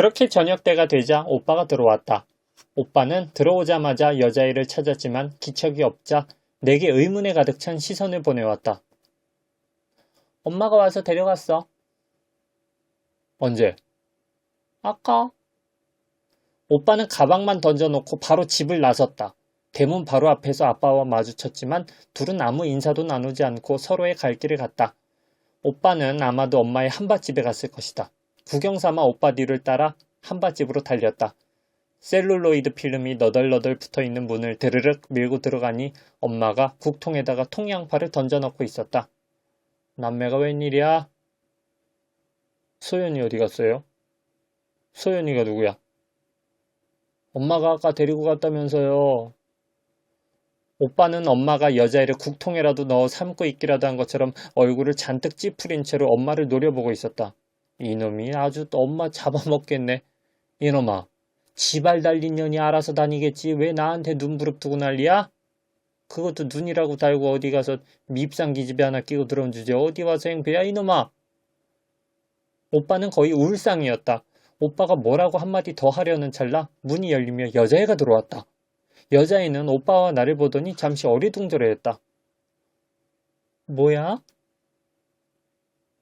그렇게 저녁 때가 되자 오빠가 들어왔다. 오빠는 들어오자마자 여자애를 찾았지만 기척이 없자 내게 의문에 가득 찬 시선을 보내왔다. 엄마가 와서 데려갔어. 언제? 아까. 오빠는 가방만 던져놓고 바로 집을 나섰다. 대문 바로 앞에서 아빠와 마주쳤지만 둘은 아무 인사도 나누지 않고 서로의 갈 길을 갔다. 오빠는 아마도 엄마의 한밭집에 갔을 것이다. 구경 삼아 오빠 뒤를 따라 한밭집으로 달렸다. 셀룰로이드 필름이 너덜너덜 붙어 있는 문을 드르륵 밀고 들어가니 엄마가 국통에다가 통양파를 던져넣고 있었다. 남매가 웬일이야? 소연이 어디 갔어요? 소연이가 누구야? 엄마가 아까 데리고 갔다면서요. 오빠는 엄마가 여자애를 국통에라도 넣어 삶고 있기라도 한 것처럼 얼굴을 잔뜩 찌푸린 채로 엄마를 노려보고 있었다. 이놈이 아주 또 엄마 잡아먹겠네. 이놈아, 지발 달린 년이 알아서 다니겠지. 왜 나한테 눈 부릅뜨고 난리야? 그것도 눈이라고 달고 어디 가서 밉상 기집애 하나 끼고 들어온 주제 어디 와서 행패야 이놈아. 오빠는 거의 울상이었다. 오빠가 뭐라고 한마디 더 하려는 찰나 문이 열리며 여자애가 들어왔다. 여자애는 오빠와 나를 보더니 잠시 어리둥절해했다. 뭐야?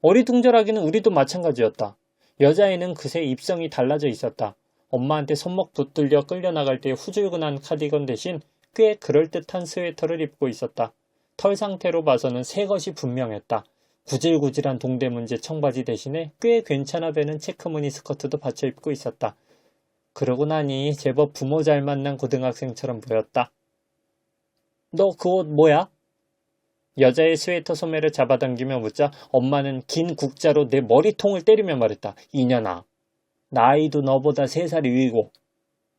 어리둥절하기는 우리도 마찬가지였다. 여자애는 그새 입성이 달라져 있었다. 엄마한테 손목 붙들려 끌려나갈 때 후줄근한 카디건 대신 꽤 그럴듯한 스웨터를 입고 있었다. 털 상태로 봐서는 새 것이 분명했다. 구질구질한 동대문제 청바지 대신에 꽤 괜찮아 보이는 체크무늬 스커트도 받쳐 입고 있었다. 그러고 나니 제법 부모 잘 만난 고등학생처럼 보였다. 너 그 옷 뭐야? 여자의 스웨터 소매를 잡아당기며 묻자 엄마는 긴 국자로 내 머리통을 때리며 말했다. 이년아, 나이도 너보다 세 살이 위고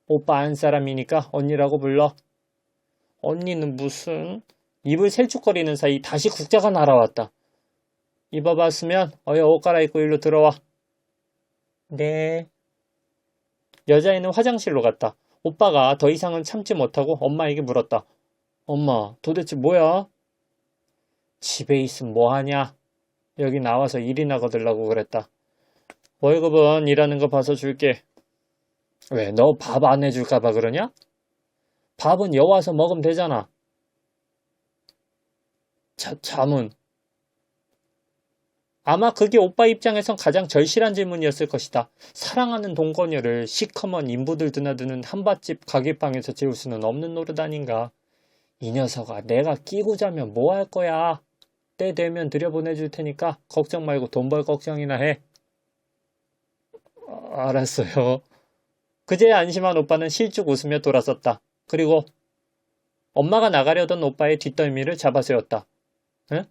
오빠 안 사람이니까 언니라고 불러. 언니는 무슨 입을 셀쭉거리는 사이 다시 국자가 날아왔다. 입어봤으면 어여 옷 갈아입고 일로 들어와. 네. 여자애는 화장실로 갔다. 오빠가 더 이상은 참지 못하고 엄마에게 물었다. 엄마, 도대체 뭐야? 집에 있으면 뭐하냐? 여기 나와서 일이나 거들라고 그랬다. 월급은 일하는 거 봐서 줄게. 왜, 너 밥 안 해줄까 봐 그러냐? 밥은 여와서 먹으면 되잖아. 자, 잠은. 아마 그게 오빠 입장에선 가장 절실한 질문이었을 것이다. 사랑하는 동거녀를 시커먼 인부들 드나드는 한밭집 가게방에서 재울 수는 없는 노릇 아닌가. 이 녀석아, 내가 끼고 자면 뭐 할 거야? 때 되면 들여보내줄 테니까 걱정 말고 돈 벌 걱정이나 해. 아, 알았어요. 그제 안심한 오빠는 실쭉 웃으며 돌아섰다. 그리고 엄마가 나가려던 오빠의 뒷덜미를 잡아 세웠다. 응?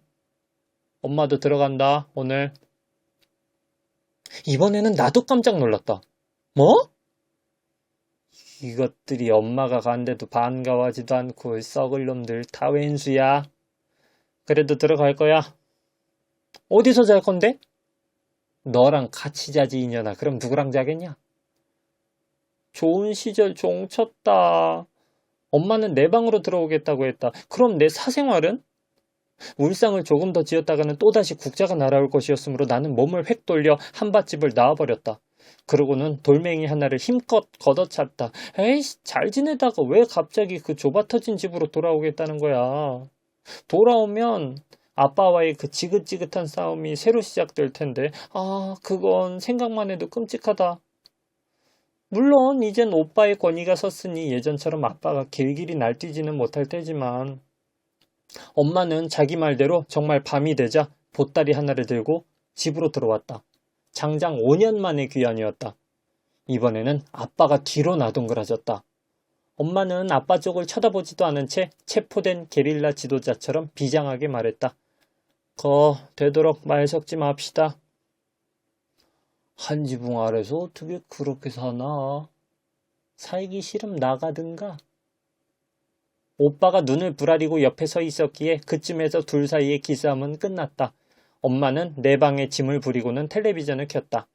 엄마도 들어간다, 오늘. 이번에는 나도 깜짝 놀랐다. 뭐? 이것들이 엄마가 간데도 반가워하지도 않고 썩을 놈들 다 왼수야. 그래도 들어갈 거야. 어디서 잘 건데? 너랑 같이 자지 이년아. 그럼 누구랑 자겠냐? 좋은 시절 종쳤다. 엄마는 내 방으로 들어오겠다고 했다. 그럼 내 사생활은? 울상을 조금 더 지었다가는 또다시 국자가 날아올 것이었으므로 나는 몸을 획 돌려 한밭집을 나와버렸다. 그러고는 돌멩이 하나를 힘껏 걷어찼다. 에이씨, 잘 지내다가 왜 갑자기 그 좁아터진 집으로 돌아오겠다는 거야. 돌아오면 아빠와의 그 지긋지긋한 싸움이 새로 시작될 텐데, 아, 그건 생각만 해도 끔찍하다. 물론 이젠 오빠의 권위가 섰으니 예전처럼 아빠가 길길이 날뛰지는 못할 테지만 엄마는 자기 말대로 정말 밤이 되자 보따리 하나를 들고 집으로 들어왔다. 장장 5년 만의 귀환이었다. 이번에는 아빠가 뒤로 나동그라졌다. 엄마는 아빠 쪽을 쳐다보지도 않은 채 체포된 게릴라 지도자처럼 비장하게 말했다. 거 되도록 말 섞지 맙시다. 한 지붕 아래서 어떻게 그렇게 사나? 살기 싫음 나가든가. 오빠가 눈을 부라리고 옆에 서 있었기에 그쯤에서 둘 사이의 기싸움은 끝났다. 엄마는 내 방에 짐을 부리고는 텔레비전을 켰다.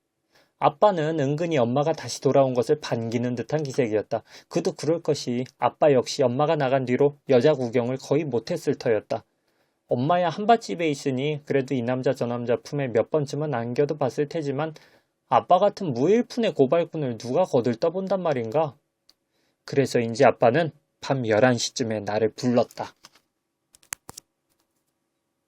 아빠는 은근히 엄마가 다시 돌아온 것을 반기는 듯한 기색이었다. 그도 그럴 것이 아빠 역시 엄마가 나간 뒤로 여자 구경을 거의 못했을 터였다. 엄마야 한밭집에 있으니 그래도 이 남자 저 남자 품에 몇 번쯤은 안겨도 봤을 테지만 아빠 같은 무일푼의 고발꾼을 누가 거들떠본단 말인가? 그래서인지 아빠는 밤 11시쯤에 나를 불렀다.